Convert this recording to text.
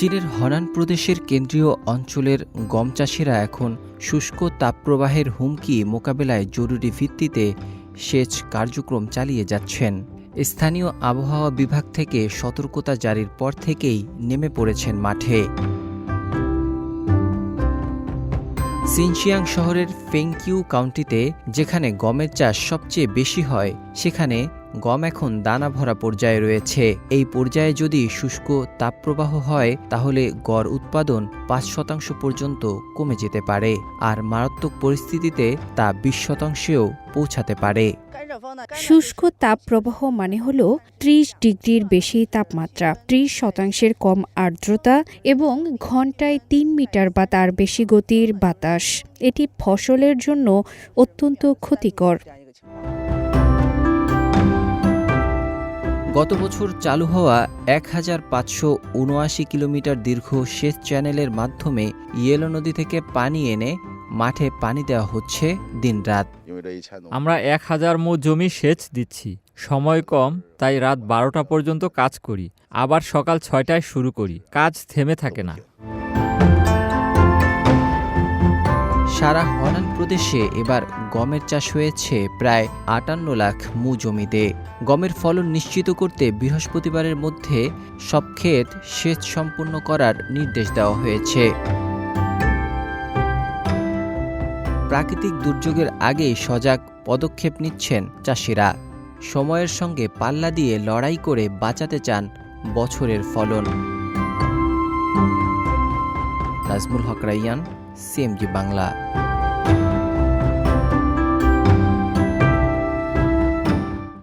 চীনের হনান প্রদেশের কেন্দ্রীয় অঞ্চলের গম চাষিরা এখন শুষ্ক তাপপ্রবাহের হুমকি মোকাবেলায় জরুরি ভিত্তিতে সেচ কার্যক্রম চালিয়ে যাচ্ছেন। স্থানীয় আবহাওয়া বিভাগ থেকে সতর্কতা জারির পর থেকেই নেমে পড়েছেন মাঠে। সিনশিয়াং শহরের ফেংকিউ কাউন্টিতে যেখানে গমের চাষ সবচেয়ে বেশি হয়, সেখানে গম এখন দানা ভরা পর্যায়ে রয়েছে। এই পর্যায়ে যদি শুষ্ক তাপপ্রবাহ হয়, তাহলে গড় উৎপাদন পাঁচ শতাংশ পর্যন্ত কমে যেতে পারে আর মারাত্মক পরিস্থিতিতে তা বিশ শতাংশেও পৌঁছাতে পারে। শুষ্ক তাপপ্রবাহ মানে হল ত্রিশ ডিগ্রির বেশি তাপমাত্রা। ত্রিশ শতাংশের কম আর্দ্রতা এবং ঘন্টায় তিন মিটার বা তার বেশি গতির বাতাস। এটি ফসলের জন্য অত্যন্ত ক্ষতিকর। গত বছর চালু হওয়া এক হাজার পাঁচশো উনআশি কিলোমিটার দীর্ঘ সেচ চ্যানেলের মাধ্যমে ইয়েলো নদী থেকে পানি এনে মাঠে পানি দেওয়া হচ্ছে দিনরাত। আমরা এক হাজার মো জমি সেচ দিচ্ছি। সময় কম, তাই রাত বারোটা পর্যন্ত কাজ করি। আবার সকাল ছয়টায় শুরু করি। কাজ থেমে থাকে না। সারা হনান প্রদেশে এবার গমের চাষ হয়েছে প্রায় আটান্ন লাখ মু জমিতে। গমের ফলন নিশ্চিত করতে বৃহস্পতিবারের মধ্যে সব ক্ষেত সেচ সম্পূর্ণ করার নির্দেশ দেওয়া হয়েছে। প্রাকৃতিক দুর্যোগের আগেই সজাগ পদক্ষেপ নিচ্ছেন চাষিরা। সময়ের সঙ্গে পাল্লা দিয়ে লড়াই করে বাঁচাতে চান বছরের ফলন। নাজমুল হক রাইয়ান সিএমজি বাংলা?